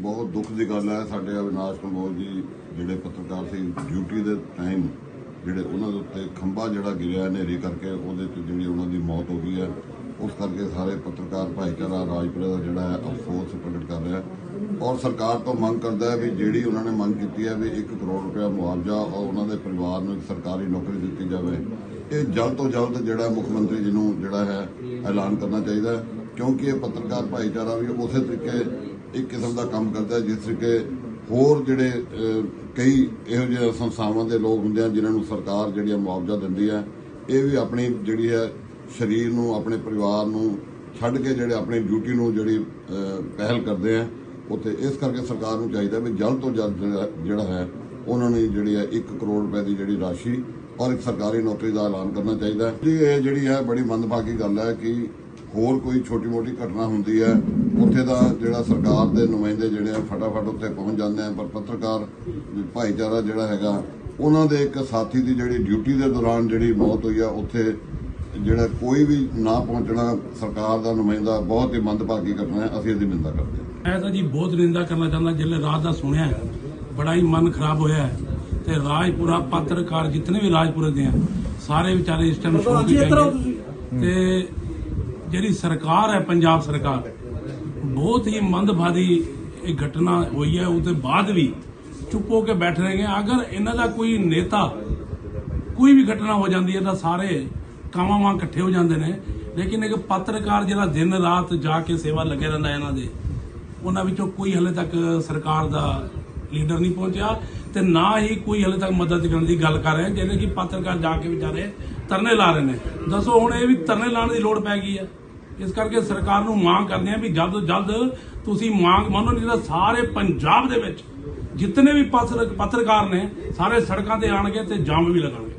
ਬਹੁਤ ਦੁੱਖ ਦੀ ਗੱਲ ਹੈ। ਸਾਡੇ ਅਵਿਨਾਸ਼ ਕੰਬੋਜ ਜੀ ਜਿਹੜੇ ਪੱਤਰਕਾਰ ਸੀ ਡਿਊਟੀ ਦੇ ਟਾਈਮ ਜਿਹੜੇ ਉਹਨਾਂ ਦੇ ਉੱਤੇ ਖੰਭਾ ਜਿਹੜਾ ਗਿਰਿਆ ਹਨੇਰੀ ਕਰਕੇ, ਉਹਦੇ ਤੇ ਜਿਹੜੀ ਉਹਨਾਂ ਦੀ ਮੌਤ ਹੋ ਗਈ ਹੈ। ਉਸ ਕਰਕੇ ਸਾਰੇ ਪੱਤਰਕਾਰ ਭਾਈਚਾਰਾ ਰਾਜਪੁਰਾ ਦਾ ਜਿਹੜਾ ਹੈ, ਅਫਸੋਸ ਪ੍ਰਗਟ ਕਰ ਰਿਹਾ ਔਰ ਸਰਕਾਰ ਤੋਂ ਮੰਗ ਕਰਦਾ ਹੈ ਵੀ ਜਿਹੜੀ ਉਹਨਾਂ ਨੇ ਮੰਗ ਕੀਤੀ ਹੈ ਵੀ 1 ਕਰੋੜ ਰੁਪਇਆ ਮੁਆਵਜ਼ਾ ਔਰ ਉਹਨਾਂ ਦੇ ਪਰਿਵਾਰ ਨੂੰ ਇੱਕ ਸਰਕਾਰੀ ਨੌਕਰੀ ਦਿੱਤੀ ਜਾਵੇ। ਇਹ ਜਲਦ ਤੋਂ ਜਲਦ ਜਿਹੜਾ ਮੁੱਖ ਮੰਤਰੀ ਜੀ ਨੂੰ ਜਿਹੜਾ ਹੈ, ਐਲਾਨ ਕਰਨਾ ਚਾਹੀਦਾ ਕਿਉਂਕਿ ਇਹ ਪੱਤਰਕਾਰ ਭਾਈਚਾਰਾ ਵੀ ਉਸੇ ਤਰੀਕੇ ਇੱਕ ਕਿਸਮ ਦਾ ਕੰਮ ਕਰਦਾ ਜਿਸ ਤਰੀਕੇ ਹੋਰ ਜਿਹੜੇ ਕਈ ਇਹੋ ਜਿਹੇ ਸੰਸਥਾਵਾਂ ਦੇ ਲੋਕ ਹੁੰਦੇ ਆ, ਜਿਨ੍ਹਾਂ ਨੂੰ ਸਰਕਾਰ ਜਿਹੜੀ ਆ ਮੁਆਵਜ਼ਾ ਦਿੰਦੀ ਹੈ ਇਹ ਵੀ ਆਪਣੀ ਜਿਹੜੀ ਹੈ ਸਰੀਰ ਨੂੰ, ਆਪਣੇ ਪਰਿਵਾਰ ਨੂੰ ਛੱਡ ਕੇ ਜਿਹੜੇ ਆਪਣੀ ਡਿਊਟੀ ਨੂੰ ਜਿਹੜੀ ਪਹਿਲ ਕਰਦੇ ਆ, ਉੱਥੇ ਇਸ ਕਰਕੇ ਸਰਕਾਰ ਨੂੰ ਚਾਹੀਦਾ ਵੀ ਜਲਦ ਤੋਂ ਜਲਦ ਜਿਹੜਾ- ਹੈ, ਉਹਨਾਂ ਨੇ ਜਿਹੜੀ ਹੈ 1 ਕਰੋੜ ਰੁਪਏ ਦੀ ਜਿਹੜੀ ਰਾਸ਼ੀ ਔਰ ਇੱਕ ਸਰਕਾਰੀ ਨੌਕਰੀ ਦਾ ਐਲਾਨ ਕਰਨਾ ਚਾਹੀਦਾ ਜੀ, ਇਹ ਜਿਹੜੀ ਹੈ ਬੜੀ ਮੰਦਭਾਗੀ ਗੱਲ ਹੈ ਕਿ ਹੋਰ ਕੋਈ ਛੋਟੀ-ਮੋਟੀ ਘਟਨਾ ਹੁੰਦੀ ਹੈ ਉੱਥੇ ਦਾ ਜਿਹੜਾ ਸਰਕਾਰ ਦੇ ਨੁਮਾਇੰਦੇ ਜਿਹੜੇ ਆ ਫਟਾਫਟ ਉੱਥੇ ਪਹੁੰਚ ਜਾਂਦੇ ਆ ਪਰ ਪੱਤਰਕਾਰ ਭਾਈਚਾਰਾ ਜਿਹੜਾ ਹੈਗਾ ਉਹਨਾਂ ਦੇ ਇੱਕ ਸਾਥੀ ਦੀ ਜਿਹੜੀ ਡਿਊਟੀ ਦੇ ਦੌਰਾਨ ਜਿਹੜੀ ਮੌਤ ਹੋਈ ਆ ਉੱਥੇ ਜਿਹੜਾ ਕੋਈ ਵੀ ਨਾ ਪਹੁੰਚਣਾ ਸਰਕਾਰ ਦਾ ਨੁਮਾਇੰਦਾ ਬਹੁਤ ਹੀ ਮੰਦਭਾਗੀ ਘਟਨਾ ਹੈ ਅਸੀਂ ਇਹਦੀ ਨਿੰਦਾ ਕਰਦੇ ਹਾਂ। ਮੈਂ ਤਾਂ ਜੀ ਬਹੁਤ ਨਿੰਦਾ ਕਰਨਾ ਚਾਹੁੰਦਾ ਜਿੱਲੇ ਰਾਤ ਦਾ ਸੁਣਿਆ ਹੈ, ਬੜਾ ਹੀ ਮਨ ਖਰਾਬ ਹੋਇਆ ਹੈ। ਤੇ ਰਾਜਪੁਰਾ ਪੱਤਰਕਾਰ ਜਿਤਨੇ ਵੀ ਰਾਜਪੁਰੇ ਦੇ ਆ ਸਾਰੇ ਵਿਚਾਰੇ ਇਸ ਟਾਈਮ ਦੀ ਤੇ ਜਿਹੜੀ ਸਰਕਾਰ ਹੈ ਪੰਜਾਬ ਸਰਕਾਰ ਬਹੁਤ ਹੀ ਮੰਦਭਾਦੀ ਇਹ ਘਟਨਾ ਹੋਈ ਹੈ। ਉਹਦੇ ਬਾਅਦ ਵੀ ਚੁੱਪ ਹੋ ਕੇ ਬੈਠ ਰਹੇ ਨੇ ਅਗਰ ਇਹਨਾਂ ਦਾ ਕੋਈ ਨੇਤਾ ਕੋਈ ਵੀ ਘਟਨਾ ਹੋ ਜਾਂਦੀ ਹੈ ਤਾਂ ਸਾਰੇ ਕਾਵਾਂ ਵਾਂ ਇਕੱਠੇ ਹੋ ਜਾਂਦੇ ਨੇ। ਲੇਕਿਨ ਇੱਕ ਪੱਤਰਕਾਰ ਜਿਹੜਾ ਦਿਨ ਰਾਤ ਜਾ ਕੇ ਸੇਵਾ ਲੱਗੇ ਰਹਿੰਦਾ ਇਹਨਾਂ ਦੇ, ਉਹਨਾਂ ਵਿੱਚੋਂ ਕੋਈ ਹਲੇ ਤੱਕ ਸਰਕਾਰ ਦਾ ਲੀਡਰ ਨਹੀਂ ਪਹੁੰਚਿਆ ਤੇ ਨਾ ਹੀ ਕੋਈ ਹਲੇ ਤੱਕ ਮਦਦ ਕਰਨ ਦੀ ਗੱਲ ਕਰ ਰਿਹਾ। ਜਿਹੜੇ ਕਿ ਪੱਤਰਕਾਰ ਜਾ ਕੇ ਵਿਚਾਰੇ ਧਰਨੇ ਲਾ ਰਹੇ ਨੇ। ਦੱਸੋ ਹੁਣ ਇਹ ਵੀ ਧਰਨੇ ਲਾਉਣ ਦੀ ਲੋੜ ਪੈ ਗਈ ਹੈ। ਇਸ ਕਰਕੇ ਸਰਕਾਰ ਨੂੰ ਮੰਗ ਕਰਦੇ ਆ ਵੀ ਜਲਦ ਤੋਂ ਜਲਦ ਤੁਸੀਂ ਮੰਗ ਮੰਨੋ ਨਹੀਂ ਤਾਂ ਸਾਰੇ ਪੰਜਾਬ ਦੇ ਵਿੱਚ ਜਿੰਨੇ ਵੀ ਪੱਤਰ- ਪੱਤਰਕਾਰ ਨੇ, ਸਾਰੇ ਸੜਕਾਂ ਤੇ ਆਣਗੇ ਤੇ ਜਾਮ ਵੀ ਲਗਾਉਣਗੇ